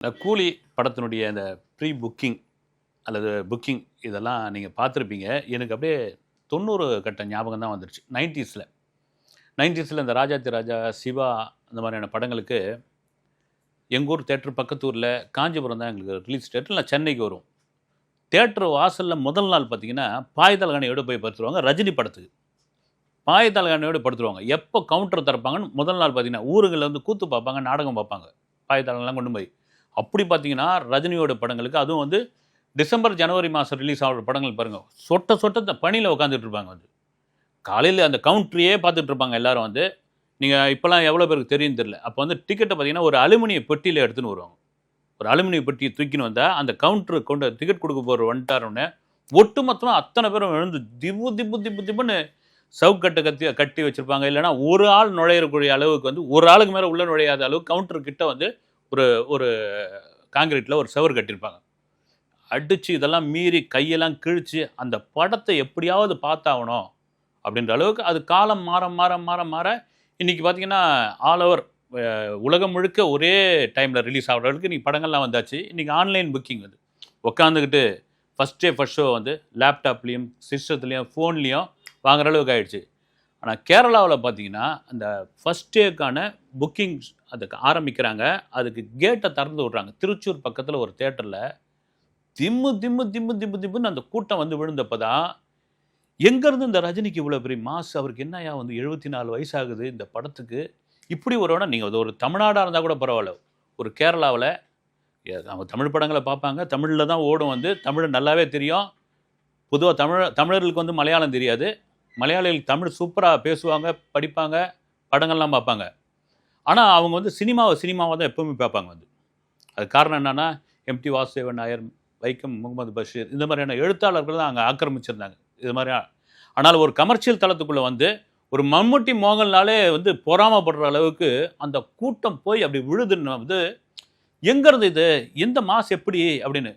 இந்த கூலி படத்தினுடைய அந்த ப்ரீ புக்கிங் அல்லது புக்கிங் இதெல்லாம் நீங்கள் பார்த்துருப்பீங்க. எனக்கு அப்படியே தொண்ணூறு கட்ட ஞாபகம் தான் வந்துருச்சு. நைன்டிஸில். நைன்டிஸில் இந்த ராஜாத்தி ராஜா சிவா அந்த மாதிரியான படங்களுக்கு எங்கள் ஊர் தேட்டர் பக்கத்தூரில் காஞ்சிபுரம் தான் எங்களுக்கு ரிலீஸ் தேட்டர் இல்லை சென்னைக்கு வரும் தேட்டர் வாசலில் முதல் நாள் பார்த்தீங்கன்னா பாய்தலகாணியோடு போய் படுத்துருவாங்க. ரஜினி படத்துக்கு. பாய்தலகாணியோடு படுத்துருவாங்க. எப்போ கவுண்டர் திறப்பாங்கன்னு முதல் நாள் பார்த்தீங்கன்னா ஊருங்களில் வந்து கூத்து பார்ப்பாங்க நாடகம் பார்ப்பாங்க. பாய்தலங்கள்லாம் கொண்டு போய். அப்படி பார்த்தீங்கன்னா ரஜினியோட படங்களுக்கு அதுவும் வந்து டிசம்பர் ஜனவரி மாதம் ரிலீஸ் ஆகிற படங்கள் பாருங்கள் சொட்ட சொட்ட பணியில் உட்காந்துட்டு இருப்பாங்க வந்து. காலையில் அந்த கவுண்ட்ரியே பார்த்துட்டு இருப்பாங்க எல்லாரும் வந்து. நீங்கள் இப்போலாம் எவ்வளோ பேருக்கு தெரியும் தெரியல. அப்போ வந்து டிக்கெட்டை பார்த்தீங்கன்னா ஒரு அலுமினிய பெட்டியில் எடுத்துன்னு வருவாங்க. ஒரு அலுமினிய பெட்டியை தூக்கின்னு வந்தால் அந்த கவுண்டரு கொண்டு டிக்கெட் கொடுக்க போகிற வந்துட்டாருன்னு ஒட்டு மொத்தமாக அத்தனை பேரும் எழுந்து திப்பு திப்பு திப்பு திப்புன்னு சவுக்கட்டை கத்தி கட்டி வச்சுருப்பாங்க. இல்லைன்னா ஒரு ஆள் நுழையக்கூடிய அளவுக்கு வந்து ஒரு ஆளுக்கு மேலே உள்ள நுழையாத அளவுக்கு கவுண்டர் கிட்ட வந்து ஒரு ஒரு காங்கிரீட்டில் ஒரு செவர் கட்டியிருப்பாங்க. அடித்து இதெல்லாம் மீறி கையெல்லாம் கிழித்து அந்த படத்தை எப்படியாவது பார்த்தாகணும் அப்படின்ற அளவுக்கு அது காலம் மாற மாற மாற மாற இன்றைக்கி பார்த்தீங்கன்னா ஆல் ஓவர் உலகம் முழுக்க ஒரே டைமில் ரிலீஸ் ஆகிற அளவுக்கு இன்றைக்கி படங்கள்லாம் வந்தாச்சு. இன்றைக்கி ஆன்லைன் புக்கிங் வந்து உட்காந்துக்கிட்டு ஃபஸ்ட் டே ஃபஸ்ட் ஷோ வந்து லேப்டாப்லேயும் சிஸ்டத்துலேயும் ஃபோன்லேயும் வாங்குற அளவுக்கு ஆயிடுச்சு. ஆனால் கேரளாவில் பார்த்தீங்கன்னா அந்த ஃபஸ்ட் டேக்கான புக்கிங் அதுக்கு ஆரம்பிக்கிறாங்க. அதுக்கு கேட்டை திறந்து விட்றாங்க. திருச்சூர் பக்கத்தில் ஒரு தேட்டரில் திம்மு திம்மு திம்மு திம்மு திம்முன்னு அந்த கூட்டம் வந்து விழுந்தப்போ தான் எங்கேருந்து இந்த ரஜினிக்கு இவ்வளோ பெரிய மாஸ் அவருக்கு என்னையா வந்து எழுபத்தி நாலு வயசாகுது இந்த படத்துக்கு? இப்படி ஒரு நீங்கள் அது ஒரு தமிழ்நாடாக இருந்தால் கூட பரவாயில்ல. ஒரு கேரளாவில் அவங்க தமிழ் படங்களை பார்ப்பாங்க. தமிழில் தான் ஓடும் வந்து. தமிழ் நல்லாவே தெரியும். பொதுவாக தமிழ் தமிழர்களுக்கு வந்து மலையாளம் தெரியாது. மலையாளிகள் தமிழ் சூப்பராக பேசுவாங்க படிப்பாங்க படங்கள்லாம் பார்ப்பாங்க. ஆனால் அவங்க வந்து சினிமாவை சினிமாவை தான் எப்பவுமே பார்ப்பாங்க வந்து. அது காரணம் என்னென்னா எம்டி வாசுதேவன் நாயர் வைக்கம் முகமது பஷீர் இந்த மாதிரியான எழுத்தாளர்கள் தான் அங்கே ஆக்கிரமிச்சிருந்தாங்க. இது மாதிரி ஆனால் ஒரு கமர்ஷியல் தளத்துக்குள்ளே வந்து ஒரு மம்முட்டி மோகன்லாலே வந்து பொறாமப்படுற அளவுக்கு அந்த கூட்டம் போய் அப்படி விழுதுன்னு வந்து எங்கிறது இது? எந்த மாஸ் எப்படி? அப்படின்னு.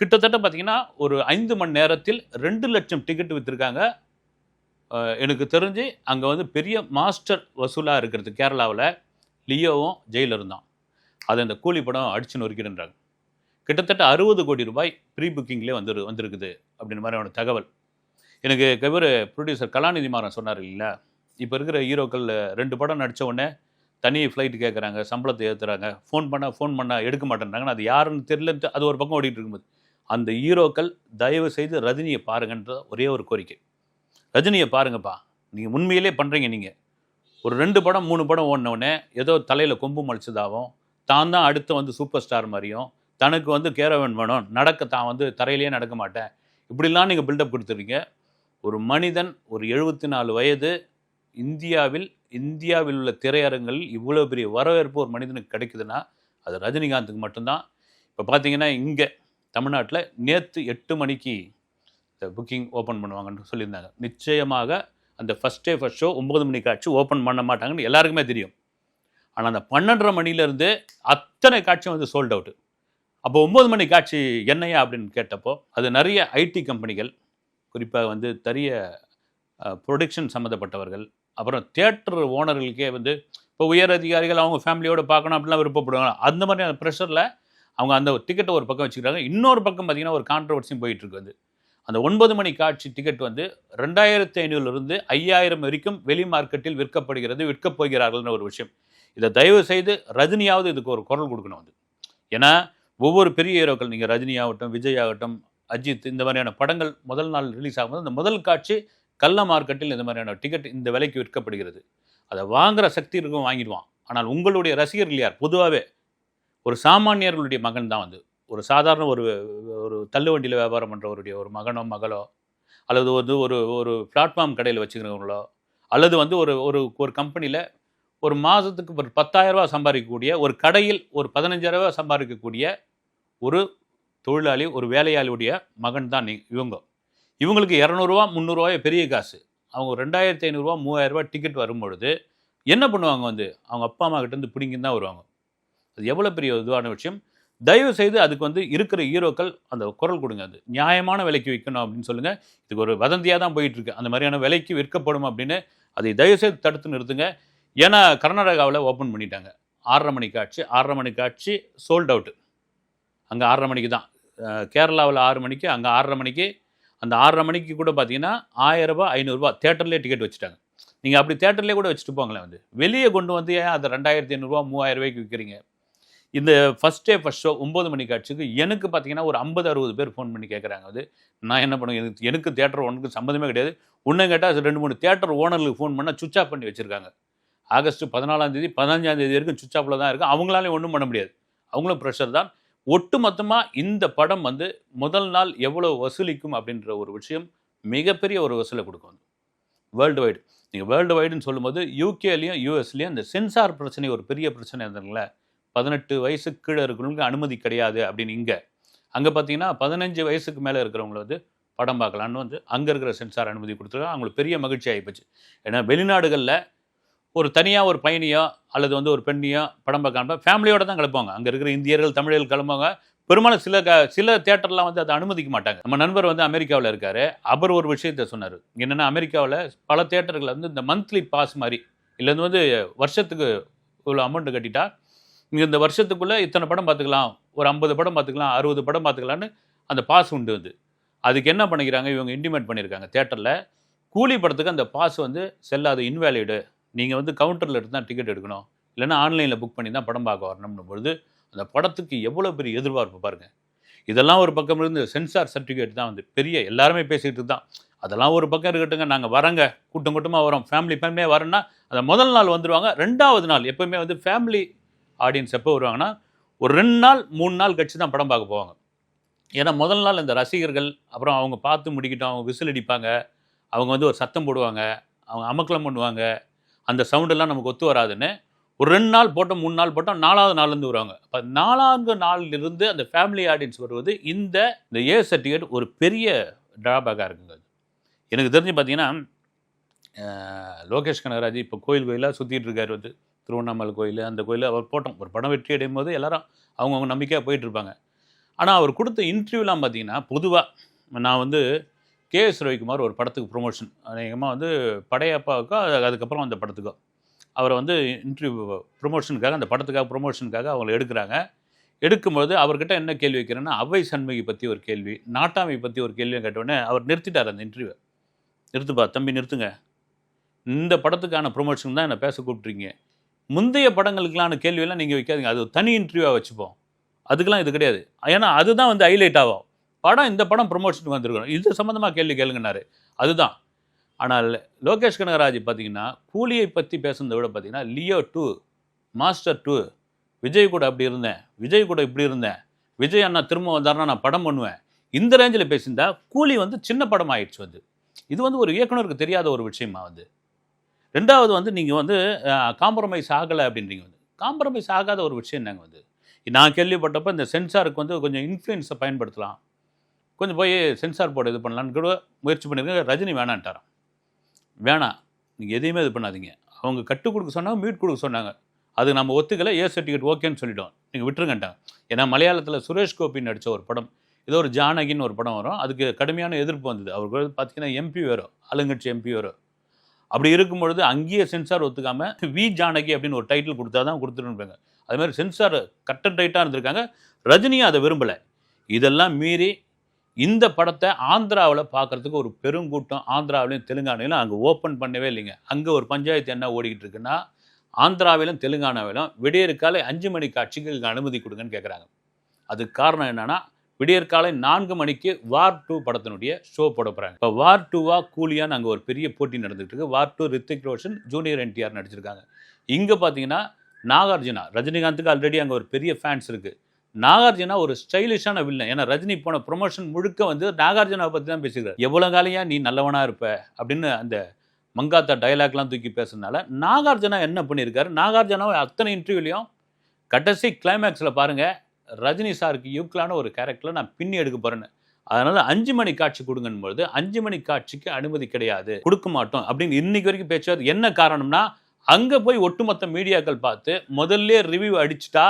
கிட்டத்தட்ட பார்த்தீங்கன்னா ஒரு ஐந்து மணி நேரத்தில் ரெண்டு லட்சம் டிக்கெட் விற்றுருக்காங்க எனக்கு தெரிஞ்சு அங்கே வந்து பெரிய மாஸ்டர் வசூலாக இருக்கிறது கேரளாவில் லியோவும் ஜெயிலரும் தான் அதை அந்த கூலி படம் அடிச்சு நொறுக்கிடுன்றாங்க. கிட்டத்தட்ட அறுபது கோடி ரூபாய் ப்ரீ புக்கிங்லேயே வந்துரு வந்திருக்குது அப்படின்ற மாதிரியான தகவல். எனக்கு கவிர ப்ரொடியூசர் கலாநிதி மாறன் சொன்னார் இல்லைங்களா? இப்போ இருக்கிற ஹீரோக்கள் ரெண்டு படம் நடித்த உடனே தனி ஃப்ளைட் கேட்குறாங்க சம்பளத்தை ஏற்றுறாங்க ஃபோன் பண்ணால் ஃபோன் பண்ணால் எடுக்க மாட்டேன்றாங்கன்னா அது யாருன்னு தெரியலன்ட்டு அது ஒரு பக்கம் ஓடிட்டு இருக்கும்போது. அந்த ஹீரோக்கள் தயவு செய்து ரஜினியை பாருங்கன்ற ஒரே ஒரு கோரிக்கை. ரஜினியை பாருங்கப்பா. நீங்கள் உண்மையிலே பண்ணுறீங்க நீங்கள் ஒரு ரெண்டு படம் மூணு படம் ஓடினவுடனே ஏதோ தலையில் கொம்பு மலிச்சதாகவும் தான் தான் அடுத்து வந்து சூப்பர் ஸ்டார் மாதிரியும் தனக்கு வந்து கேரவன் வேணும் நடக்க தான் வந்து தரையிலேயே நடக்க மாட்டேன். இப்படிலாம் நீங்கள் பில்டப் கொடுத்துருக்கீங்க ஒரு மனிதன் ஒரு எழுபத்தி நாலு வயது இந்தியாவில் இந்தியாவில் உள்ள திரையரங்கில் இவ்வளோ பெரிய வரவேற்பு ஒரு மனிதனுக்கு கிடைக்குதுன்னா அது ரஜினிகாந்துக்கு மட்டும்தான். இப்போ பார்த்தீங்கன்னா இங்கே தமிழ்நாட்டில் நேற்று எட்டு மணிக்கு இந்த புக்கிங் ஓப்பன் பண்ணுவாங்கன்னு சொல்லியிருந்தாங்க. நிச்சயமாக அந்த ஃபஸ்ட் டே ஃபஸ்ட் ஷோ ஒம்பது மணிக்கு காட்சி ஓப்பன் பண்ண மாட்டாங்கன்னு எல்லாருக்குமே தெரியும். ஆனால் அந்த பன்னெண்டரை மணிலேருந்து அத்தனை காட்சியும் வந்து சோல்ட் அவுட்டு அப்போ ஒம்பது மணி காட்சி என்னையா அப்படின்னு கேட்டப்போ அது நிறைய ஐடி கம்பெனிகள் குறிப்பாக வந்து தரிய ப்ரொடக்ஷன் சம்மந்தப்பட்டவர்கள் அப்புறம் தேட்டர் ஓனர்களுக்கே வந்து இப்போ உயர் அதிகாரிகள் அவங்க ஃபேமிலியோடு பார்க்கணும் அப்படிலாம் விருப்பப்படுவாங்க. அந்த மாதிரியான ப்ரெஷரில் அவங்க அந்த டிக்கெட்டை ஒரு பக்கம் வச்சுக்கிறாங்க. இன்னொரு பக்கம் பார்த்தீங்கன்னா ஒரு கான்ட்ரவர்சியும் போயிட்டுருக்கு வந்து. அந்த ஒன்பது மணி காட்சி டிக்கெட் வந்து ரெண்டாயிரத்தி ஐநூறுலேருந்து ஐயாயிரம் வரைக்கும் வெளி மார்க்கெட்டில் விற்கப்படுகிறது விற்கப் போகிறார்கள்னு ஒரு விஷயம். இதை தயவு செய்து ரஜினியாவது இதுக்கு ஒரு குரல் கொடுக்கணும் வந்து ஏன்னா ஒவ்வொரு பெரிய ஹீரோக்கள் நீங்கள் ரஜினி ஆகட்டும் விஜய் ஆகட்டும் அஜித் இந்த மாதிரியான படங்கள் முதல் நாள் ரிலீஸ் ஆகும்போது அந்த முதல் காட்சி கள்ள மார்க்கெட்டில் இந்த மாதிரியான டிக்கெட் இந்த விலைக்கு விற்கப்படுகிறது. அதை வாங்குகிற சக்தி இருக்கும் வாங்கிடுவான். ஆனால் உங்களுடைய ரசிகர்கள் யார்? பொதுவாகவே ஒரு சாமானியர்களுடைய மகன் தான் வந்து. ஒரு சாதாரண ஒரு ஒரு தள்ளுவண்டியில் வியாபாரம் பண்ணுறவருடைய ஒரு மகனோ மகளோ அல்லது வந்து ஒரு ஒரு பிளாட்ஃபார்ம் கடையில் வச்சுக்கிறவங்களோ அல்லது வந்து ஒரு ஒரு ஒரு கம்பெனியில் ஒரு மாதத்துக்கு ஒரு பத்தாயிரரூபா சம்பாதிக்கக்கூடிய ஒரு கடையில் ஒரு பதினஞ்சாயிரரூபா சம்பாதிக்கக்கூடிய ஒரு தொழிலாளி ஒரு வேலையாளியுடைய மகன் தான் நீ இவங்க. இவங்களுக்கு இரநூறுவா முந்நூறுரூவாய் பெரிய காசு. அவங்க ரெண்டாயிரத்தி ஐநூறுரூவா மூவாயிரரூபா டிக்கெட் வரும்பொழுது என்ன பண்ணுவாங்க வந்து? அவங்க அப்பா அம்மா கிட்டேருந்து பிடிங்கின்னு தான் வருவாங்க. அது எவ்வளோ பெரிய இதுவான விஷயம்? தயவு செய்து அதுக்கு வந்து இருக்கிற ஹீரோக்கள் அந்த குரல் கொடுங்க. அது நியாயமான விலைக்கு விற்கணும் அப்படின்னு சொல்லுங்கள் இதுக்கு ஒரு வதந்தியாக தான் போயிட்டு இருக்கு அந்த மாதிரியான விலைக்கு விற்கப்படும் அப்படின்னு அதை தயவு செய்து தடுத்து நிறுத்துங்க. ஏன்னா கர்நாடகாவில் ஓப்பன் பண்ணிட்டாங்க. ஆறரை மணி காட்சி ஆறரை மணி காட்சி சோல்ட் அவுட்டு அங்கே ஆறரை மணிக்கு தான். கேரளாவில் ஆறு மணிக்கு அங்கே ஆறரை மணிக்கு. அந்த ஆறரை மணிக்கு கூட பார்த்தீங்கன்னா ஆயிரரூபா ஐநூறுரூவா தேட்டர்லேயே டிக்கெட் வச்சுட்டாங்க. நீங்கள் அப்படி தேட்டர்லேயே கூட வச்சுட்டு போங்களேன் வந்து. வெளியே கொண்டு வந்து ஏன் அதை ரெண்டாயிரத்தி ஐநூறுரூவா மூவாயிரம் ரூபாய்க்கு விற்கிறீங்க இந்த ஃபஸ்ட் டே ஃபஸ்ட் ஷோ ஒம்பது மணி காட்சிக்கு எனக்கு பார்த்தீங்கன்னா ஒரு ஐம்பது அறுபது பேர் ஃபோன் பண்ணி கேட்குறாங்க அது நான் என்ன பண்ணுவேன்? எனக்கு எனக்கு தேட்டர் ஒன்றுக்கு சம்மந்தமே கிடையாது. ஒன்றும் கேட்டால் ரெண்டு மூணு தேட்டர் ஓனர்களுக்கு ஃபோன் பண்ணால் சுவிச் ஆஃப் பண்ணி வச்சுருக்காங்க. ஆகஸ்ட் பதினாலாம் தேதி பதினஞ்சாம் தேதி வரைக்கும் சுவிச் ஆஃபில் தான் இருக்குது அவங்களாலையும் ஒன்றும் பண்ண முடியாது. அவங்களும் ப்ரெஷர் தான். ஒட்டு மொத்தமாக இந்த படம் வந்து முதல் நாள் எவ்வளோ வசூலிக்கும் அப்படின்ற ஒரு விஷயம் மிகப்பெரிய ஒரு வசூலை கொடுக்கும் வேர்ல்டு வைடு நீங்கள் வேர்ல்டு வைடுன்னு சொல்லும்போது யூகேலையும் யூஎஸ்லேயும் இந்த சென்சார் பிரச்சனை ஒரு பெரிய பிரச்சனை இருந்ததுங்களே பதினெட்டு வயசுக்கு கீழே இருக்கிறவங்களுக்கு அனுமதி கிடையாது அப்படின்னு இங்கே. அங்கே பார்த்தீங்கன்னா பதினஞ்சு வயசுக்கு மேலே இருக்கிறவங்கள வந்து படம் பார்க்கலான்னு வந்து அங்கே இருக்கிற சென்சார் அனுமதி கொடுத்துருக்காங்க. அவங்களுக்கு பெரிய மகிழ்ச்சி ஆகிப்போச்சு ஏன்னா வெளிநாடுகளில் ஒரு தனியாக ஒரு பையனையோ அல்லது வந்து ஒரு பெண்ணையோ படம் பார்க்காம ஃபேமிலியோடு ஃபேமிலியோட தான் கிளப்புவாங்க. அங்கே இருக்கிற இந்தியர்கள் தமிழர்கள் கிளம்புவாங்க. பெரும்பாலும் சில க சில தேட்டர்லாம் வந்து அதை அனுமதிக்க மாட்டாங்க. நம்ம நண்பர் வந்து அமெரிக்காவில் இருக்கார். அவர் ஒரு விஷயத்த சொன்னார். என்னென்னா அமெரிக்காவில் பல தேட்டர்கள் வந்து இந்த மந்த்லி பாஸ் மாதிரி இல்லைன்னு வந்து வருஷத்துக்கு இவ்வளோ அமௌண்ட்டு கட்டிட்டா நீங்கள் இந்த வருஷத்துக்குள்ளே இத்தனை படம் பார்த்துக்கலாம். ஒரு ஐம்பது படம் பார்த்துக்கலாம் அறுபது படம் பார்த்துக்கலான்னு அந்த பாஸ் உண்டு வந்து. அதுக்கு என்ன பண்ணிக்கிறாங்க? இவங்க இன்டிமேட் பண்ணியிருக்காங்க தேட்டரில் கூலி படத்துக்கு அந்த பாஸ் வந்து செல்லாது இன்வேலிடு நீங்கள் வந்து கவுண்டரில் எடுத்து தான் டிக்கெட் எடுக்கணும். இல்லைன்னா ஆன்லைனில் புக் பண்ணி தான் படம் பார்க்க வரணும்னு பொழுது அந்த படத்துக்கு எவ்வளோ பெரிய எதிர்பார்ப்பு பாருங்கள் இதெல்லாம் ஒரு பக்கம் இருந்து சென்சார் சர்டிஃபிகேட் தான் வந்து பெரிய எல்லாருமே பேசிக்கிட்டு தான் அதெல்லாம் ஒரு பக்கம் இருக்கட்டுங்க நாங்கள் வரங்க கூட்டம் கூட்டமாக வரோம் ஃபேமிலி ஃபேமிலியாக வரோன்னா அந்த முதல் நாள் வந்துடுவாங்க ரெண்டாவது நாள் எப்போவுமே வந்து ஃபேமிலி ஆடியன்ஸ் எப்போ வருவாங்கன்னா ஒரு ரெண்டு நாள் மூணு நாள் கழிச்சு தான் படம் பார்க்க போவாங்க. ஏன்னா முதல் நாள் இந்த ரசிகர்கள் அப்புறம் அவங்க பார்த்து முடிக்கிட்டோம் அவங்க விசில் அடிப்பாங்க அவங்க வந்து ஒரு சத்தம் போடுவாங்க அவங்க அமக்கலம் பண்ணுவாங்க அந்த சவுண்டெல்லாம் நமக்கு ஒத்து வராதுன்னு ஒரு ரெண்டு நாள் போட்டோம் மூணு நாள் போட்டோம் நாலாவது நாள்லேருந்து வருவாங்க. இப்போ நாலாவது நாளிலிருந்து அந்த ஃபேமிலி ஆடியன்ஸ் வருவது இந்த இந்த ஏ சர்டிஃபிகேட் ஒரு பெரிய ட்ராபேக்காக இருக்குங்க எனக்கு தெரிஞ்சு பார்த்தீங்கன்னா லோகேஷ் கனகராஜ் இப்போ கோயில் கோயிலாக சுற்றிட்டு இருக்கார் வந்து. திருவண்ணாமலை கோயில் அந்த கோயில் அவர் போட்டோம். ஒரு படம் வெற்றி அடையும் போது எல்லாரும் அவங்கவுங்க நம்பிக்கையாக போயிட்டுருப்பாங்க. ஆனால் அவர் கொடுத்த இன்டர்வியூலாம் பார்த்தீங்கன்னா பொதுவாக நான் வந்து கே எஸ் ரவிக்குமார் ஒரு படத்துக்கு ப்ரொமோஷன் அநேகமாக வந்து படையப்பாவுக்கோ அதுக்கப்புறம் அந்த படத்துக்கோ. அவரை வந்து இன்டர்வியூ ப்ரொமோஷனுக்காக அந்த படத்துக்காக ப்ரொமோஷனுக்காக அவங்கள எடுக்கிறாங்க. எடுக்கும்போது அவர்கிட்ட என்ன கேள்வி வைக்கிறேன்னா அவை சண்முகி பற்றி ஒரு கேள்வி நாட்டாமை பற்றி ஒரு கேள்வியை கேட்டவுடனே அவர் நிறுத்திட்டார் அந்த இன்டர்வியூ நிறுத்துப்பா தம்பி நிறுத்துங்க. இந்த படத்துக்கான ப்ரொமோஷன் தான் என்னை பேச கூப்பிட்றீங்க முந்தைய படங்களுக்கெல்லாம் கேள்வியெல்லாம் நீங்கள் வைக்காதீங்க. அது தனி இன்டர்வியூவாக வச்சுப்போம். அதுக்கெல்லாம் இது கிடையாது. ஏன்னா அதுதான் வந்து ஹைலைட் ஆகும். படம் இந்த படம் ப்ரொமோஷனுக்கு வந்திருக்கணும். இது சம்மந்தமாக கேள்வி கேளுங்கனாரு அதுதான். ஆனால் லோகேஷ் கனகராஜ் பார்த்தீங்கன்னா கூலியை பற்றி பேசுனதை விட பார்த்தீங்கன்னா Leo two master two Vijay கூட அப்படி இருந்தேன். விஜய் கூட இப்படி இருந்தேன். விஜய் அண்ணா திரும்ப வந்தாருன்னா நான் படம் பண்ணுவேன். இந்த ரேஞ்சில் பேசியிருந்தா கூலி வந்து சின்ன படம் ஆயிடுச்சு வந்து. இது வந்து ஒரு இயக்குனருக்கு தெரியாத ஒரு விஷயமா வந்து. ரெண்டாவது வந்து நீங்கள் வந்து காம்ப்ரமைஸ் ஆகலை அப்படின்றீங்க வந்து. காம்ப்ரமைஸ் ஆகாத ஒரு விஷயம் என்னங்க வந்து? நான் கேள்விப்பட்டப்போ இந்த சென்சாருக்கு வந்து கொஞ்சம் இன்ஃப்ளூயன்ஸை பயன்படுத்தலாம். கொஞ்சம் போய் சென்சார் போர்டு இது பண்ணலான்னு கூட முயற்சி பண்ணியிருக்கேன். ரஜினி வேணான்ட்டாராம். வேணாம் நீங்கள் எதையுமே இது பண்ணாதீங்க. அவங்க கட்டுக் கொடுக்க சொன்னாங்க மீட் கொடுக்க சொன்னாங்க. அது நம்ம ஒத்துக்கலை. ஏ சர்டிஃபிகேட் ஓகேன்னு சொல்லிட்டோம். நீங்கள் விட்டுருங்கட்டாங்க ஏன்னா மலையாளத்தில் சுரேஷ் கோபி நடித்த ஒரு படம் ஏதோ ஒரு ஜானகின்னு ஒரு படம் வரும். அதுக்கு கடுமையான எதிர்ப்பு வந்தது. அவருக்கு பார்த்தீங்கன்னா எம்பி வரும் ஆளுங்கட்சி எம்பி வரும் அப்படி இருக்கும் பொழுது அங்கேயே சென்சார் ஒத்துக்காம வி ஜானகி அப்படின்னு ஒரு டைட்டில் கொடுத்தா தான் கொடுத்துருப்பாங்க அது மாதிரி சென்சார் கட்டன் டைட்டாக இருந்திருக்காங்க. ரஜினியும் அதை விரும்பலை. இதெல்லாம் மீறி இந்த படத்தை ஆந்திராவில் பார்க்குறதுக்கு ஒரு பெருங்கூட்டம் ஆந்திராவிலையும் தெலுங்கானாவிலும் அங்கே ஓப்பன் பண்ணவே இல்லைங்க. அங்கே ஒரு பஞ்சாயத்து என்ன ஓடிக்கிட்டு இருக்குன்னா ஆந்திராவிலும் தெலுங்கானாவிலும் விடியற்காலை அஞ்சு மணி காட்சிக்கு அனுமதி கொடுங்கன்னு கேட்குறாங்க அதுக்கு காரணம் என்னென்னா விடியற்காலை நான்கு மணிக்கு வார் டூ படத்தினுடைய ஷோ போட போகிறாங்க இப்போ வார் டூவா கூலியான்னு அங்கே ஒரு பெரிய போட்டி நடந்துகிட்டு இருக்கு. வார் டூ ரித்திக் ரோஷன் ஜூனியர் என்டிஆர் நடிச்சிருக்காங்க. இங்கே பார்த்தீங்கன்னா நாகார்ஜுனா ரஜினிகாந்துக்கு ஆல்ரெடி அங்கே ஒரு பெரிய ஃபேன்ஸ் இருக்குது நாகார்ஜுனா ஒரு ஸ்டைலிஷான வில்லன் ஏன்னா ரஜினி போன ப்ரொமோஷன் முழுக்க வந்து நாகார்ஜுனாவை பற்றி தான் பேசிக்கிறார். எவ்வளோ காலையா நீ நல்லவனாக இருப்ப? அப்படின்னு அந்த மங்காத்தா டைலாக்லாம் தூக்கி பேசுறதுனால நாகார்ஜுனா என்ன பண்ணியிருக்காரு? நாகார்ஜுனாவை அத்தனை இன்டர்வியூலையும் கடைசி கிளைமேக்ஸில் பாருங்கள் ரஜினி சாருக்கு யூக்கலான ஒரு கேரக்டரில் நான் பின்னி எடுக்க போகிறேன்னு அதனால் அஞ்சு மணி காட்சி கொடுங்கும்பொழுது அஞ்சு மணி காட்சிக்கு அனுமதி கிடையாது. கொடுக்க மாட்டோம் அப்படின்னு இன்னைக்கு வரைக்கும் பேச்சுவார். என்ன காரணம்னா அங்கே போய் ஒட்டுமொத்த மீடியாக்கள் பார்த்து முதல்ல ரிவ்யூ அடிச்சிட்டா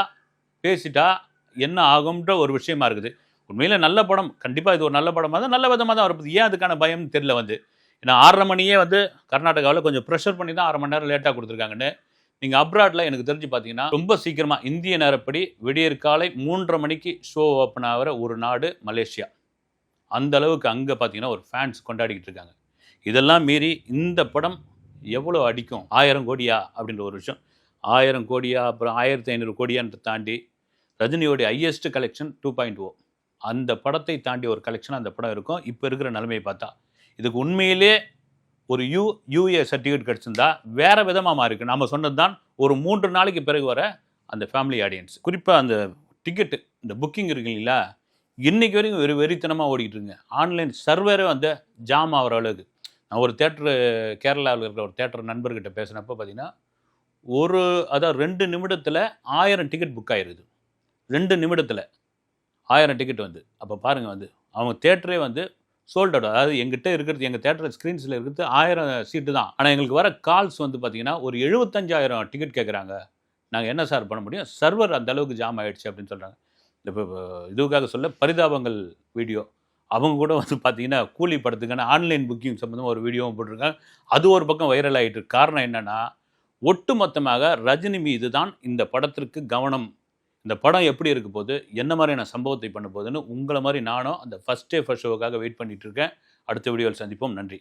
பேசிட்டா என்ன ஆகும்ன்ற ஒரு விஷயமா இருக்குது. உண்மையில் நல்ல படம். கண்டிப்பாக இது ஒரு நல்ல படமாக தான் நல்ல விதமாக தான் வருது ஏன் அதுக்கான பயம்னு தெரியல வந்து. ஏன்னா ஆறரை மணியே வந்து கர்நாடகாவில் கொஞ்சம் ப்ரெஷர் பண்ணி தான் ஆறு மணி நேரம் லேட்டாக கொடுத்துருக்காங்கன்னு. நீங்கள் அப்ராட்ல எனக்கு தெரிஞ்சு பார்த்தீங்கன்னா ரொம்ப சீக்கிரமாக இந்திய நேரப்படி விடியற்காலை மூன்றரை மணிக்கு ஷோ ஓப்பன் ஆகிற ஒரு நாடு மலேசியா. அந்த அளவுக்கு அங்கே பார்த்தீங்கன்னா ஒரு ஃபேன்ஸ் கொண்டாடிக்கிட்டு இருக்காங்க. இதெல்லாம் மீறி இந்த படம் எவ்வளோ அடிக்கும்? ஆயிரம் கோடியா? அப்படின்ற ஒரு விஷயம். ஆயிரம் கோடியா? அப்புறம் ஆயிரத்தி ஐநூறு கோடியான்ற தாண்டி ரஜினியோடைய highest collection two point O அந்த படத்தை தாண்டி ஒரு கலெக்ஷன் அந்த படம் இருக்கும். இப்போ இருக்கிற நிலைமையை பார்த்தா. இதுக்கு உண்மையிலே ஒரு யூ யூஏ சர்டிஃபிகேட் கிடச்சிருந்தா வேறு விதமாக இருக்குது நம்ம சொன்னது தான் ஒரு மூன்று நாளைக்கு பிறகு வர அந்த ஃபேமிலி ஆடியன்ஸ் குறிப்பாக அந்த டிக்கெட்டு இந்த புக்கிங் இருக்கு இல்லைங்களா? இன்றைக்கி வரைக்கும் வெறி வெறித்தனமாக ஓடிக்கிட்டு இருங்க ஆன்லைன் சர்வரே வந்து ஜாம் ஆகிற அளவுக்கு. நான் ஒரு தேட்டரு கேரளாவில் இருக்கிற ஒரு தேட்டர் நண்பர்கிட்ட பேசினப்போ பார்த்தீங்கன்னா ஒரு அதாவது ரெண்டு நிமிடத்தில் ஆயிரம் டிக்கெட் புக் ஆயிருது. ரெண்டு நிமிடத்தில் ஆயிரம் டிக்கெட் வந்து. அப்போ பாருங்கள் வந்து அவங்க தேட்டரே வந்து சோல்ட் அவுட் அதாவது எங்கிட்ட இருக்கிறது எங்கள் தேட்டர் ஸ்க்ரீன்ஸில் இருக்கிறது ஆயிரம் சீட்டு தான். ஆனால் எங்களுக்கு வர கால்ஸ் வந்து பார்த்தீங்கன்னா ஒரு எழுபத்தஞ்சாயிரம் டிக்கெட் கேட்குறாங்க நாங்கள் என்ன சார் பண்ண முடியும்? சர்வர் அந்த அளவுக்கு ஜாம் ஆகிடுச்சு அப்படின்னு சொல்கிறாங்க இப்போ இதுக்காக சொல்ல பரிதாபங்கள் வீடியோ அவங்க கூட வந்து பார்த்தீங்கன்னா கூலி படத்துக்கான ஆன்லைன் புக்கிங் சம்மந்தமாக ஒரு வீடியோவும் போட்டிருக்காங்க. அது ஒரு பக்கம் வைரல் ஆகிட்டு காரணம் என்னென்னா ஒட்டுமொத்தமாக ரஜினி மீது தான் இந்த படத்திற்கு கவனம் இந்த படம் எப்படி இருக்க போது என்ன மாதிரியான சம்பவத்தை பண்ண போகுதுன்னு உங்களை மாதிரி நானும் அந்த ஃபஸ்ட் டே ஃபர்ஸ்ட் ஷோவுக்காக வெயிட் பண்ணிட்டு இருக்கேன். அடுத்த வீடியோவில் சந்திப்போம். நன்றி.